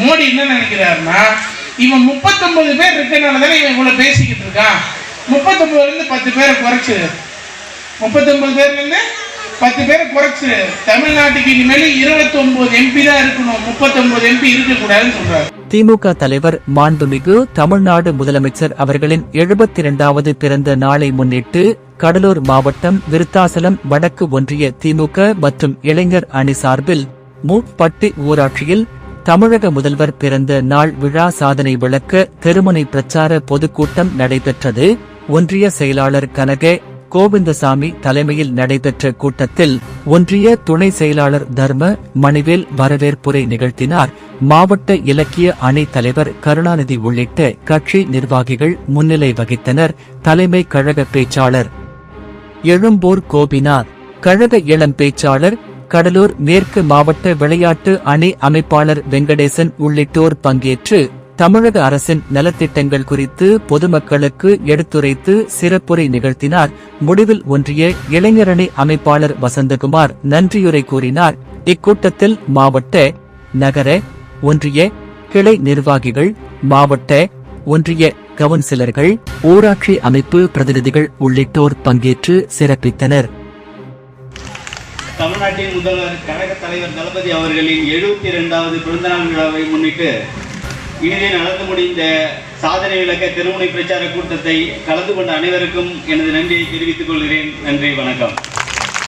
மோடி என்ன நினைக்கிறாருன்னா இவன் முப்பத்தொன்பது பேர் இருக்கனால தானே இவன் இவ்வளோ பேசிக்கிட்டு இருக்கான். முப்பத்தொன்பதுலேருந்து பத்து பேரை குறைச்சு முப்பத்தொன்பது பேர்லேருந்து பத்து பேரை குறைச்சு தமிழ்நாட்டுக்கு இனிமேல் இருபத்தொன்பது எம்பி தான் இருக்கணும். முப்பத்தொன்பது எம்பி இருக்கக்கூடாதுன்னு சொல்றாரு. திமுக தலைவர் மாண்புமிகு தமிழ்நாடு முதலமைச்சர் அவர்களின் எழுபத்தி இரண்டாவது பிறந்த நாளை முன்னிட்டு கடலூர் மாவட்டம் விருத்தாசலம் வடக்கு ஒன்றிய திமுக மற்றும் இளைஞர் அணி சார்பில் மூப்பட்டி ஊராட்சியில் தமிழக முதல்வர் பிறந்த நாள் விழா சாதனை விளக்க தெருமுனை பிரச்சார பொதுக்கூட்டம் நடைபெற்றது. ஒன்றிய செயலாளர் கனக கோவிந்தசாமி தலைமையில் நடைபெற்ற கூட்டத்தில் ஒன்றிய துணை செயலாளர் தர்ம மணிவேல் வரவேற்புரை நிகழ்த்தினார். மாவட்ட இலக்கிய அணி தலைவர் கருணாநிதி உள்ளிட்ட கட்சி நிர்வாகிகள் முன்னிலை வகித்தனர். தலைமை கழக பேச்சாளர் எழும்பூர் கோபினார் கழக இளம் பேச்சாளர் கடலூர் மேற்கு மாவட்ட விளையாட்டு அணி அமைப்பாளர் வெங்கடேசன் உள்ளிட்டோர் பங்கேற்று தமிழக அரசின் நலத்திட்டங்கள் குறித்து பொதுமக்களுக்கு எடுத்துரைத்து சிறப்புரை நிகழ்த்தினார். முடிவில் ஒன்றிய இளைஞரணி அமைப்பாளர் வசந்தகுமார் நன்றியுரை கூறினார். இக்கூட்டத்தில் மாவட்ட நகர ஒன்றிய கிளை நிர்வாகிகள் மாவட்ட ஒன்றிய கவுன்சிலர்கள் ஊராட்சி அமைப்பு பிரதிநிதிகள் உள்ளிட்டோர் பங்கேற்று சிறப்பித்தனர். தமிழ்நாட்டின் முதல்வர் கழக தலைவர் தளபதி அவர்களின் எழுபத்தி இரண்டாவது பிறந்தநாள் விழாவை முன்னிட்டு இனிதே நடந்து முடிந்த சாதனை விளக்க திருமுனை பிரச்சார கூட்டத்தை கலந்து கொண்ட அனைவருக்கும் எனது நன்றியை தெரிவித்துக் கொள்கிறேன். நன்றி வணக்கம்.